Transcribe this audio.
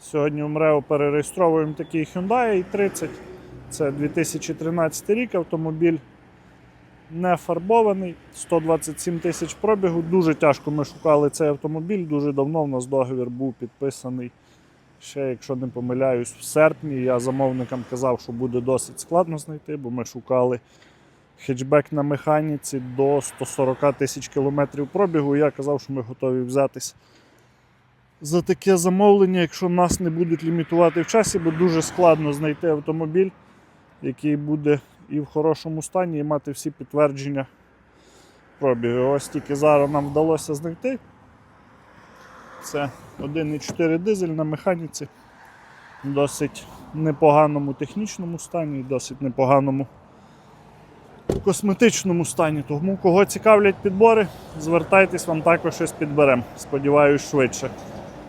Сьогодні в МРЕО перереєстровуємо такий Hyundai i30. Це 2013 рік автомобіль. Не фарбований, 127 тисяч пробігу. Дуже тяжко ми шукали цей автомобіль. Дуже давно в нас договір був підписаний. Ще, якщо не помиляюсь, в серпні я замовникам казав, що буде досить складно знайти, бо ми шукали хетчбек на механіці до 140 тисяч кілометрів пробігу. Я казав, що ми готові взятись за таке замовлення, якщо нас не будуть лімітувати в часі, бо дуже складно знайти автомобіль, який буде і в хорошому стані, і мати всі підтвердження пробігу. Ось тільки зараз нам вдалося знайти. Це 1,4 дизель на механіці. В досить непоганому технічному стані, досить непоганому косметичному стані. Тому кого цікавлять підбори, звертайтесь, вам також щось підберемо. Сподіваюсь, швидше.